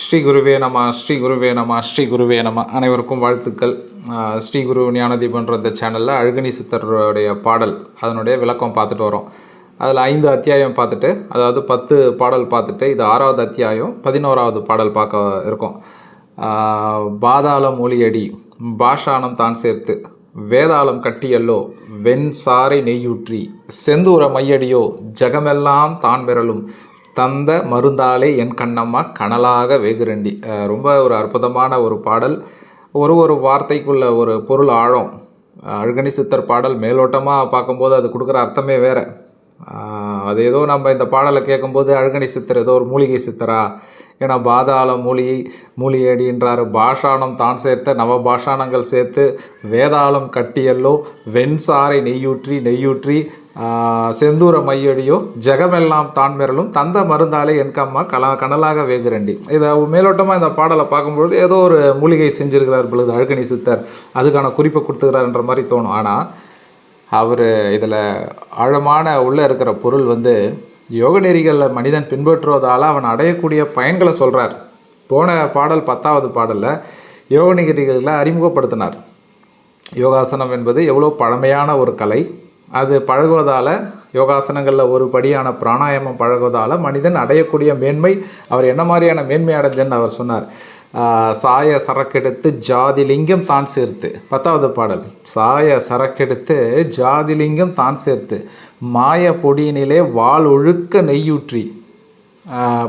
ஸ்ரீ குருவே நம ஸ்ரீ குருவே நம ஸ்ரீ குருவே நம. அனைவருக்கும் வாழ்த்துக்கள். ஸ்ரீ குரு ஞானதீபன்ற இந்த சேனலில் அழுகணி சித்தருடைய பாடல் அதனுடைய விளக்கம் பார்த்துட்டு வரோம். அதில் ஐந்து அத்தியாயம் பார்த்துட்டு அதாவது பத்து பாடல் பார்த்துட்டு இது ஆறாவது அத்தியாயம் பதினோராவது பாடல் பார்க்க இருக்கும். பாதாளம் பாதாள மூலியடி பாஷானம் தான் சேர்த்து வேதாளம் கட்டியல்லோ வெண் சாறை நெய்யூற்றி செந்தூர மையடியோ ஜகமெல்லாம் தான் விரலும் தந்த மருந்தாலே என் கண்ணம்மா கனலாக வேகுரண்டி ரொம்ப ஒரு அற்புதமான ஒரு பாடல். ஒரு ஒரு வார்த்தைக்குள்ள ஒரு பொருள் ஆழம். அழுகணி சித்தர் பாடல் மேலோட்டமாக பார்க்கும்போது அது கொடுக்குற அர்த்தமே வேற. அது ஏதோ நம்ம இந்த பாடலை கேட்கும்போது அழுகணி சித்தர் ஏதோ ஒரு மூலிகை சித்தரா? ஏன்னா பாதாள மூலிகை மூலிகையடின்றாரு பாஷானம் தான் சேர்த்த நவபாஷானங்கள் சேர்த்து வேதாளம் கட்டியல்லோ வெண்சாரை நெய்யூற்றி நெய்யூற்றி செந்தூர மையடியோ ஜெகமெல்லாம் தான்மிரலும் தந்த மருந்தாலே என்கம்மா கலா கனலாக வேகுரண்டி. இதை மேலோட்டமாக இந்த பாடலை பார்க்கும்பொழுது ஏதோ ஒரு மூலிகை செஞ்சுருக்கிறார் பொழுது அழுகணி சித்தர். அதுக்கான குறிப்பை கொடுத்துக்கிறாருன்ற மாதிரி தோணும். ஆனால் அவர் இதில் ஆழமான உள்ளே இருக்கிற பொருள் வந்து யோக நெறிகளில் மனிதன் பின்பற்றுவதால் அவன் அடையக்கூடிய பயன்களை சொல்கிறார் போன பாடல் பத்தாவது பாடலில் யோக நெறிகளில் அறிமுகப்படுத்தினார். யோகாசனம் என்பது எவ்வளோ பழமையான ஒரு கலை. அது பழகுவதால் யோகாசனங்களில் ஒரு படியான பிராணாயாமம் பழகுவதால் மனிதன் அடையக்கூடிய மேன்மை அவர் என்ன மாதிரியான மேன்மை அடைஞ்சன்னு அவர் சொன்னார். சாய சரக்கெடுத்து ஜாதிலிங்கம் தான் சேர்த்து. பத்தாவது பாடல். சாய சரக்கெடுத்து ஜாதிலிங்கம் தான் சேர்த்து. மாய பொடியினிலே வாள் ஒழுக்க நெய்யூற்றி.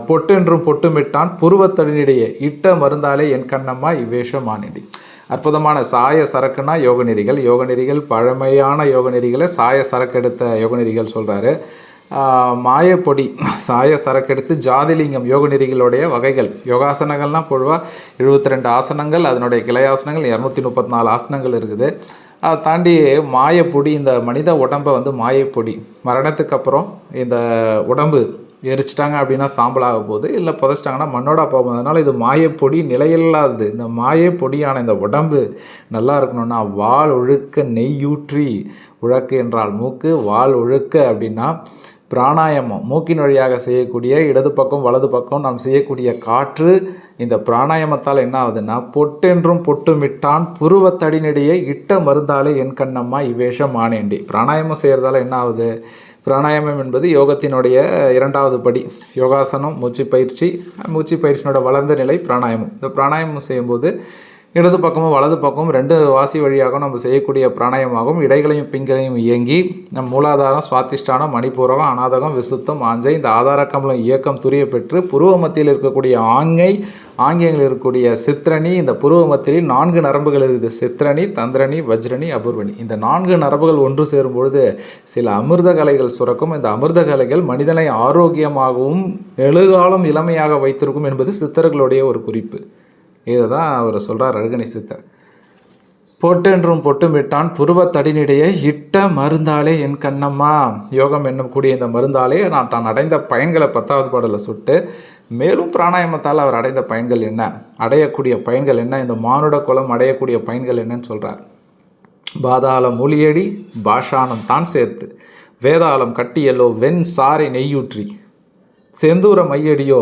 பொட்டென்றும் பொட்டுமிட்டான் புருவத்தடினிடையே. இட்ட மருந்தாலே என் கண்ணம்மா இவ்வேஷம் ஆனிடி. அற்புதமான சாய சரக்குனா யோகநெறிகள். யோகநெறிகள் பழமையான யோகநெறிகளை சாய சரக்கெடுத்த யோகநெறிகள் சொல்கிறாரு மாயப்பொடி சாய சரக்கெடுத்து ஜாதிலிங்கம் யோக நெறிகளுடைய வகைகள். யோகாசனங்கள்லாம் பொதுவாக எழுபத்தி ரெண்டு ஆசனங்கள் அதனுடைய கிளையாசனங்கள் இரநூத்தி முப்பத்தி நாலு ஆசனங்கள் இருக்குது. அதை தாண்டி மாயப்பொடி இந்த மனித உடம்பை வந்து மாயப்பொடி. மரணத்துக்கு அப்புறம் இந்த உடம்பு எரிச்சிட்டாங்க அப்படின்னா சாம்பலாக போகுது இல்லை புதைச்சிட்டாங்கன்னா மண்ணோட போகும் அதனால் இது மாயப்பொடி நிலையில்லாதது. இந்த மாயப்பொடியான இந்த உடம்பு நல்லா இருக்கணும்னா வால் ஒழுக்க நெய்யூற்றி உழக்கு என்றால் மூக்கு வால் ஒழுக்க அப்படின்னா பிராணாயாமம் மூக்கின் வழியாக செய்யக்கூடிய இடது பக்கம் வலது பக்கம் நாம் செய்யக்கூடிய காற்று இந்த பிராணாயாமத்தால் என்ன ஆகுதுன்னா பொட்டென்றும் பொட்டுமிட்டான் புருவத்தடினிடையே இட்ட மருந்தாலே என் கண்ணம்மா இவ்வேஷம் ஆனேண்டி பிராணாயாமம் செய்கிறதால என்ன ஆகுது? பிராணாயாமம் என்பது யோகத்தினுடைய இரண்டாவது படி. யோகாசனம் மூச்சு பயிற்சி மூச்சு பயிற்சியினோட வளர்ந்த நிலை பிராணாயாமம். இந்த பிராணாயாமம் செய்யும்போது இடது பக்கமும் வலது பக்கமும் ரெண்டு வாசி வழியாகவும் நம்ம செய்யக்கூடிய பிராணாயமாகும் இடைகளையும் பிங்களையும் இயங்கி நம் மூலாதாரம் சுவாதிஷ்டானம் மணிப்பூரகம் அநாதகம் விசுத்தம் ஆஞ்சை இந்த ஆதார கமலம் இயக்கம் துரிய பெற்று புருவ மத்தியில் இருக்கக்கூடிய ஆங்கை ஆங்கியங்களில் இருக்கக்கூடிய சித்திரணி இந்த புருவ மத்தியில் நான்கு நரம்புகள் இருக்குது. சித்திரணி தந்திரணி வஜ்ரணி அபூர்வணி. இந்த நான்கு நரம்புகள் ஒன்று சேரும் பொழுது சில அமிர்த கலைகள் சுரக்கும். இந்த அமிர்த கலைகள் மனிதனை ஆரோக்கியமாகவும் எழுகாலம் இளமையாக வைத்திருக்கும் என்பது சித்தர்களுடைய ஒரு குறிப்பு. இதை தான் அவர் சொல்கிறார் அழகணி சித்தர். பொட்டென்றும் பொட்டுமிட்டான் புருவத்தடினிடையே இட்ட மருந்தாலே என் கண்ணம்மா. யோகம் என்னும் கூடிய இந்த மருந்தாலே நான் தான் அடைந்த பயன்களை பத்தாவது பாடலில் சுட்டு மேலும் பிராணாயமத்தால் அவர் அடைந்த பயன்கள் என்ன? அடையக்கூடிய பயன்கள் என்ன? இந்த மானுட குலம் அடையக்கூடிய பயன்கள் என்னன்னு சொல்கிறார் பாதாள மூலியடி பாஷானம் தான் சேர்த்து வேதாளம் கட்டியல்லோ வெண் சாரை நெய்யூற்றி செந்தூர மையடியோ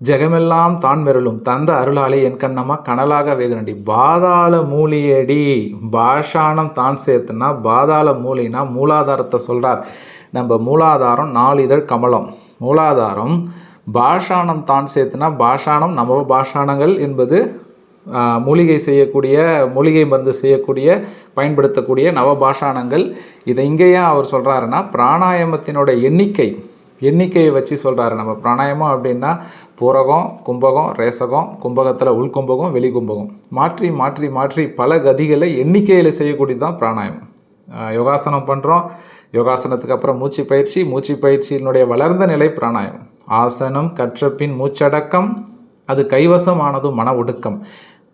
ஜெகமெல்லாம் தான் மெருளும் தந்த அருளாலே என் கண்ணம்மா கனலாக வேகனடி பாதாள மூலியடி. பாஷானம் தான் சேர்த்துனா பாதாள மூலினா மூலாதாரத்தை சொல்கிறார் நம்ம மூலாதாரம் நாளிதழ் கமலம். மூலாதாரம் பாஷானம் தான் சேர்த்துனா பாஷானம் நம்ம பாஷானங்கள் என்பது மூலிகை செய்யக்கூடிய மூலிகை மருந்து செய்யக்கூடிய பயன்படுத்தக்கூடிய நவபாஷானங்கள் இதை இங்கேயே அவர் சொல்கிறாருன்னா பிராணாயாமத்தினோட எண்ணிக்கை. எண்ணிக்கையை வச்சு சொல்கிறாரு நம்ம பிராணாயமம் அப்படின்னா பூரகம் கும்பகம் ரேசகம் கும்பகத்தில் உள்கும்பகம் வெளிக்கும்பகம் மாற்றி மாற்றி மாற்றி பல கதிகளை எண்ணிக்கையில் செய்யக்கூடியது தான் பிராணாயம் யோகாசனம் பண்ணுறோம் யோகாசனத்துக்கு அப்புறம் மூச்சு பயிற்சி. மூச்சு பயிற்சியினுடைய வளர்ந்த நிலை பிராணாயம் ஆசனம் கற்றப்பின் மூச்சடக்கம் அது கைவசமானதும் மன ஒடுக்கம்.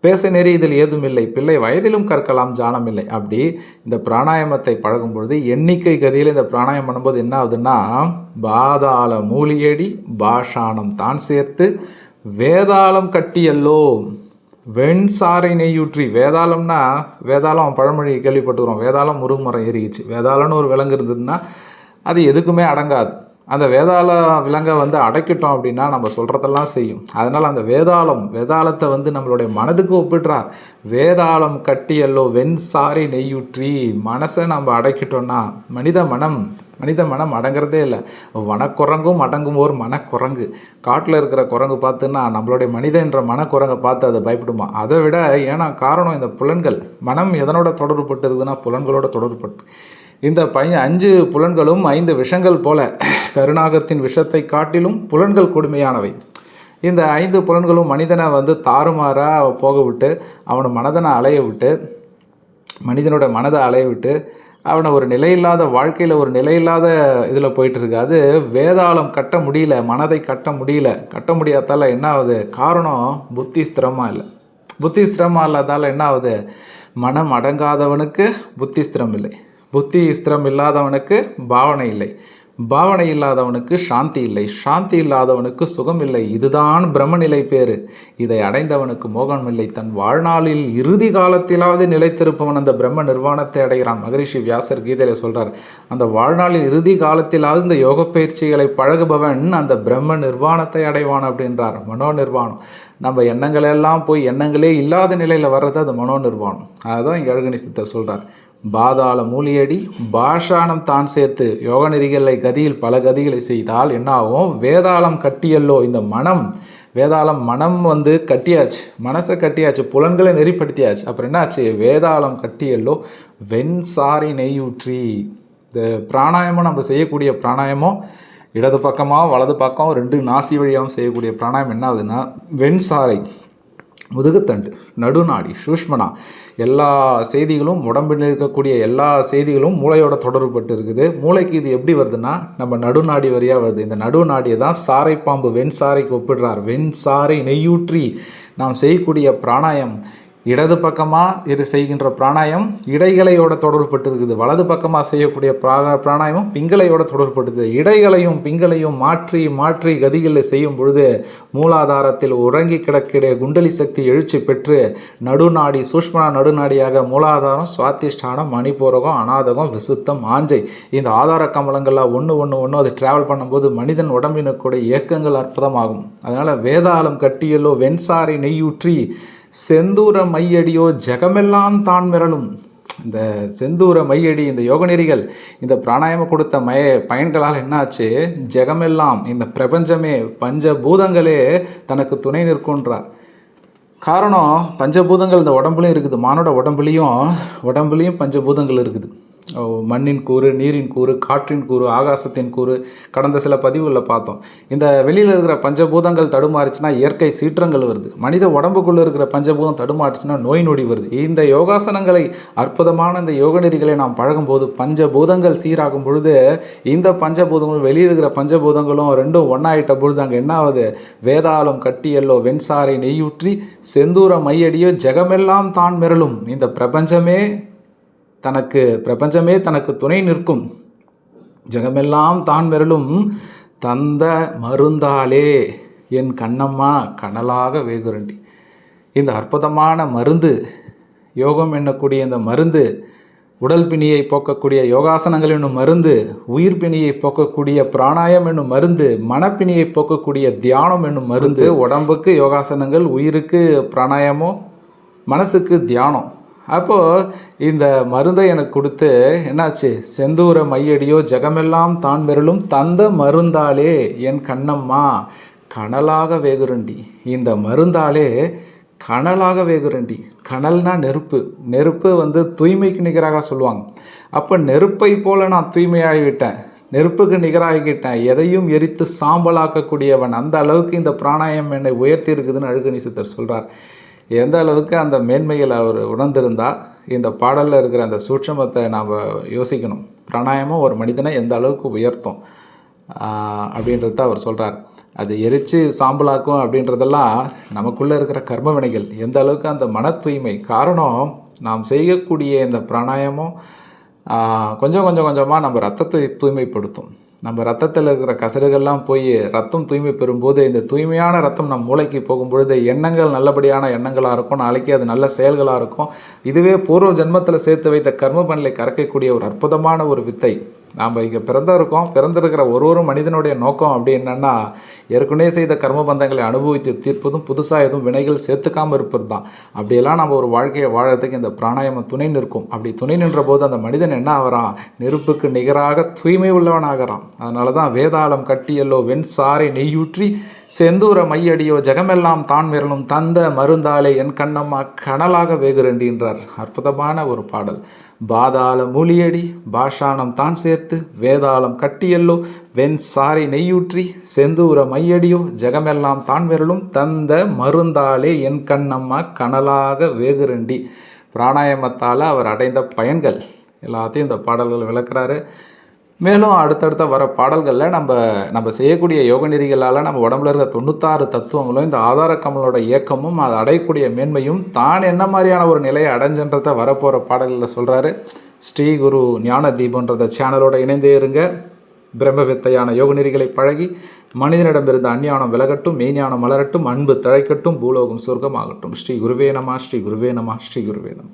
பேச நெறி இதில் ஏதுமில்லை. பிள்ளை வயதிலும் கற்கலாம் ஜானம் இல்லை அப்படி இந்த பிராணாயாமத்தை பழகும் பொழுது எண்ணிக்கை கதியில் இந்த பிராணாயம் பண்ணும்போது என்ன ஆகுதுன்னா பாதாள மூலியடி பாஷானம் தான் சேர்த்து வேதாளம் கட்டியல்லோ வெண் சாறை நெய்யூற்றி. வேதாளம்னா வேதாளம் பழமொழி கேள்விப்பட்டுக்கிறோம் வேதாளம் முருகுமரம் ஏறிடுச்சு. வேதாளம்னு ஒரு விலங்கு இருந்ததுன்னா அது எதுக்குமே அடங்காது. அந்த வேதாள விலங்கை வந்து அடைக்கிட்டோம் அப்படின்னா நம்ம சொல்கிறதெல்லாம் செய்யும். அதனால் அந்த வேதாளம் வேதாளத்தை வந்து நம்மளுடைய மனதுக்கு ஒப்பிடுறார். வேதாளம் கட்டியல்லோ வெண் சாரி நெய்யுற்றி மனசை நம்ம அடைக்கிட்டோன்னா மனித மனம் மனித மனம் அடங்குறதே இல்லை. வனக்குரங்கும் அடங்கும் ஒரு மனக்குரங்கு. காட்டில் இருக்கிற குரங்கு பார்த்துன்னா நம்மளுடைய மனிதன்ற மனக்குரங்கை பார்த்து அதை பயப்படுமா? அதை விட ஏன்னா காரணம் இந்த புலன்கள். மனம் எதனோட தொடர்பு இருக்குதுன்னா புலன்களோட தொடர்புபட்டு இந்த பையன் அஞ்சு புலன்களும் ஐந்து விஷங்கள் போல கருணாகத்தின் விஷத்தை காட்டிலும் புலன்கள் கொடுமையானவை. இந்த ஐந்து புலன்களும் மனிதனை வந்து தாறுமாறாக போக விட்டு அவனை மனதனை அலைய விட்டு மனிதனோட மனதை அலைய விட்டு அவனை ஒரு நிலையில்லாத வாழ்க்கையில் ஒரு நிலையில்லாத இதில் போயிட்டுருக்கு. அது வேதாளம் கட்ட முடியல மனதை கட்ட முடியல. கட்ட முடியாதால என்ன ஆகுது காரணம் புத்தி ஸ்திரமாக இல்லை. புத்தி ஸ்திரமாக இல்லாதால என்ன ஆகுது மனம் அடங்காதவனுக்கு புத்தி ஸ்திரம் இல்லை புத்தி ஸ்திரம் இல்லாதவனுக்கு பாவனை இல்லை. பாவனை இல்லாதவனுக்கு சாந்தி இல்லை. சாந்தி இல்லாதவனுக்கு சுகம் இல்லை. இதுதான் பிரம்மநிலை பேரு இதை அடைந்தவனுக்கு மோகனம் இல்லை. தன் வாழ்நாளில் இறுதி காலத்திலாவது நிலைத்திருப்பவன் அந்த பிரம்ம நிர்வாணத்தை அடைகிறான். மகரிஷி வியாசர் கீதையில் சொல்றார் அந்த வாழ்நாளில் இறுதி காலத்திலாவது இந்த யோக பயிற்சிகளை பழகுபவன் அந்த பிரம்ம நிர்வாணத்தை அடைவான் அப்படின்றார். மனோ நிர்வாணம் நம்ம எண்ணங்களெல்லாம் போய் எண்ணங்களே இல்லாத நிலையில் வர்றது அது மனோ நிர்வாணம் அதுதான் எழுகணி சித்தர் சொல்கிறார் பாதாள மூலியடி பாஷானம் தான் சேர்த்து யோக நெறிகளை கதியில் பல கதிகளை செய்தால் என்னாகும்? வேதாளம் கட்டியல்லோ இந்த மனம்? வேதாளம் மனம் வந்து கட்டியாச்சு. மனசை கட்டியாச்சு. புலன்களை நெறிப்படுத்தியாச்சு. அப்புறம் என்னாச்சு? வேதாளம் கட்டியல்லோ வெண் சாரி நெய்யூற்றி இந்த பிராணாயமம் நம்ம செய்யக்கூடிய பிராணாயமம் இடது பக்கமாக வலது பக்கம் ரெண்டு நாசி வழியாகவும் செய்யக்கூடிய பிராணாயம் என்ன ஆகுதுன்னா வெண் சாரை முதுகுத்தண்டு நடுநாடி சூஷ்மனா. எல்லா செய்திகளும் உடம்பில் இருக்கக்கூடிய எல்லா செய்திகளும் மூளையோட தொடர்புபட்டு இருக்குது மூளைக்கு இது எப்படி வருதுன்னா நம்ம நடுநாடி வரியாக வருது. இந்த நடுநாடியை தான் சாரை பாம்பு வெண் சாரைக்கு ஒப்பிடுறார். வெண் சாரை நெய்யூற்றி நாம் செய்யக்கூடிய பிராணாயம். இடது பக்கமாக இரு செய்கின்ற பிராணாயம் இடைகளையோட தொடர்புபட்டு இருக்குது வலது பக்கமாக செய்யக்கூடிய பிரா பிராணாயமும் பிங்களையோட தொடர்பட்டுது இடைகளையும் பிங்களையும் மாற்றி மாற்றி கதிகளில் செய்யும் பொழுது மூலாதாரத்தில் உறங்கி கிடக்கிற குண்டலி சக்தி எழுச்சி பெற்று நடுநாடி சூஷ்மனா நடுநாடியாக மூலாதாரம் சுவாத்திஷ்டானம் மணிப்பூரகம் அநாதகம் விசுத்தம் ஆஞ்சை இந்த ஆதார கமலங்கள்லாம் ஒன்று ஒன்று ஒன்று அது ட்ராவல் பண்ணும்போது மனிதன் உடம்பினுக்குடைய இயக்கங்கள் அற்புதமாகும். அதனால் வேதாளம் கட்டியலோ வெண்சாரை நெய்யூற்றி செந்தூர மையடியோ ஜெகமெல்லாம் தான் மிரளும். இந்த செந்தூர மையடி இந்த யோகநெறிகள் இந்த பிராணாயமம் கொடுத்த மய பயன்களால் என்னாச்சு? ஜெகமெல்லாம் இந்த பிரபஞ்சமே பஞ்சபூதங்களே தனக்கு துணை நிற்குன்றார். காரணம் பஞ்சபூதங்கள் இந்த உடம்புலையும் இருக்குது. மானோட உடம்புலையும் உடம்புலையும் பஞ்சபூதங்கள் இருக்குது. மண்ணின் கூறு நீரின் கூறு காற்றின் கூறு ஆகாசத்தின் கூறு கடந்த சில பதிவுகளில் பார்த்தோம். இந்த வெளியில் இருக்கிற பஞ்சபூதங்கள் தடுமாறுச்சுன்னா இயற்கை சீற்றங்கள் வருது. மனித உடம்புக்குள்ளே இருக்கிற பஞ்சபூதம் தடுமாறுச்சுன்னா நோய் நொடி வருது. இந்த யோகாசனங்களை அற்புதமான இந்த யோக நெறிகளை நாம் பழகும்போது பஞ்சபூதங்கள் சீராகும் பொழுது இந்த பஞ்சபூதங்களும் வெளியில் இருக்கிற பஞ்சபூதங்களும் ரெண்டும் ஒன்றாயிட்ட பொழுது அங்கே என்ன ஆகுது? வேதாளம் கட்டியல்லோ வெண்சாரை நெய்யூற்றி செந்தூர மையடியோ ஜெகமெல்லாம் தான் மிரளும். இந்த பிரபஞ்சமே தனக்கு பிரபஞ்சமே தனக்கு துணை நிற்கும். ஜெகமெல்லாம் தான் மிரளும் தந்த மருந்தாலே என் கண்ணம்மா கனலாக வேகுரண்டி. இந்த அற்புதமான மருந்து யோகம் என்னக்கூடிய இந்த மருந்து உடல் பிணியை போக்கக்கூடிய யோகாசனங்கள் என்னும் மருந்து உயிர் பிணியை போக்கக்கூடிய பிராணாயம் என்னும் மருந்து மனப்பிணியை போக்கக்கூடிய தியானம் என்னும் மருந்து. உடம்புக்கு யோகாசனங்கள் உயிருக்கு பிராணாயமோ மனசுக்கு தியானம். அப்போது இந்த மருந்தை எனக்கு கொடுத்து என்னாச்சு? செந்தூர மையடியோ ஜெகமெல்லாம் தான் பெறலும் தந்த மருந்தாலே என் கண்ணம்மா கனலாக வேகுரண்டி. இந்த மருந்தாலே கனலாக வேகுரண்டி. கனல்னா நெருப்பு. நெருப்பு வந்து தூய்மைக்கு நிகராக சொல்லுவாங்க. அப்போ நெருப்பை போல் நான் தூய்மையாகிவிட்டேன். நெருப்புக்கு நிகராகிக்கிட்டேன் எதையும் எரித்து சாம்பலாக்கக்கூடியவன். அந்த அளவுக்கு இந்த பிராணாயம் என்னை உயர்த்தி இருக்குதுன்னு அழுகணிசித்தர் சொல்கிறார் எந்த அளவுக்கு அந்த மேன்மையில் அவர் உணர்ந்திருந்தால் இந்த பாடலில் இருக்கிற அந்த சூட்சமத்தை நாம் யோசிக்கணும். பிராணாயமும் ஒரு மனிதனை எந்த அளவுக்கு உயர்த்தும் அப்படின்றத அவர் சொல்கிறார் அது எரித்து சாம்பலாக்கும் அப்படின்றதெல்லாம் நமக்குள்ளே இருக்கிற கர்ம வினைகள். எந்த அளவுக்கு அந்த மன தூய்மை காரணம் நாம் செய்யக்கூடிய இந்த பிராணாயமும் கொஞ்சம் கொஞ்சம் கொஞ்சமாக நம்ம ரத்தத்தை தூய்மைப்படுத்தும். நம்ம ரத்தத்தில் இருக்கிற கசடுகள்லாம் போய் ரத்தம் தூய்மை பெறும்போது இந்த தூய்மையான ரத்தம் நம் மூளைக்கு போகும்பொழுது எண்ணங்கள் நல்லபடியான எண்ணங்களாக இருக்கும். நாளைக்கு அது நல்ல செயல்களாக இருக்கும். இதுவே பூர்வ ஜென்மத்தில் சேர்த்து வைத்த கர்ம பண்ணலை கறக்கக்கூடிய ஒரு அற்புதமான ஒரு வித்தை. நாம் இங்கே பிறந்திருக்கோம். பிறந்திருக்கிற ஒரு ஒரு மனிதனுடைய நோக்கம் அப்படி என்னென்னா ஏற்கனவே செய்த கர்மபந்தங்களை அனுபவித்து தீர்ப்பதும் புதுசாக எதுவும் வினைகள் சேர்த்துக்காமல் இருப்பது தான் அப்படியெல்லாம் நம்ம ஒரு வாழ்க்கையை வாழறதுக்கு இந்த பிராணாயாமம் துணை நிற்கும். அப்படி துணை நின்ற போது அந்த மனிதன் என்ன ஆகிறான்? நெருப்புக்கு நிகராக தூய்மை உள்ளவனாகிறான். அதனால தான் வேதாளம் கட்டியல்லோ வெண் சாரை நெய்யூற்றி செந்தூர மையடியோ ஜெகமெல்லாம் தான் விரலும் தந்த மருந்தாலே என் கண்ணம்மா கனலாக வேகுரண்டின்றார் அற்புதமான ஒரு பாடல். பாதாள மூலியடி பாஷானம் தான் சேர்த்து வேதாளம் கட்டியல்லோ வெண் சாரி நெய்யூற்றி செந்தூர மையடியோ ஜெகமெல்லாம் தான் விரலும் தந்த மருந்தாலே என் கண்ணம்மா கனலாக வேகுரண்டி பிராணாயாமத்தால் அவர் அடைந்த பயன்கள். எல்லாத்தையும் இந்த பாடல்கள் விளக்குறாரு. மேலும் அடுத்தடுத்த வர பாடல்களில் நம்ம நம்ம செய்யக்கூடிய யோக நெறிகளால் நம்ம உடம்புல இருக்க தொண்ணூத்தாறு தத்துவங்களும் இந்த ஆதார கமலோட இயக்கமும் அது அடையக்கூடிய மேன்மையும் தான் என்ன மாதிரியான ஒரு நிலையை அடைஞ்சன்றதை வரப்போகிற பாடல்களில் சொல்கிறாரு ஸ்ரீ குரு ஞான தீபன்றத சேனலோட இணைந்தே இருங்க. பிரம்மவித்தையான யோக நெறிகளை பழகி மனிதனிடமிருந்த அஞ்ஞானம் விலகட்டும் மெய்ஞானம் மலரட்டும் அன்பு தழைக்கட்டும் பூலோகம் சொர்க்கமாகட்டும். ஸ்ரீ குருவே நமா ஸ்ரீ குருவே நமா ஸ்ரீ குருவே நமா.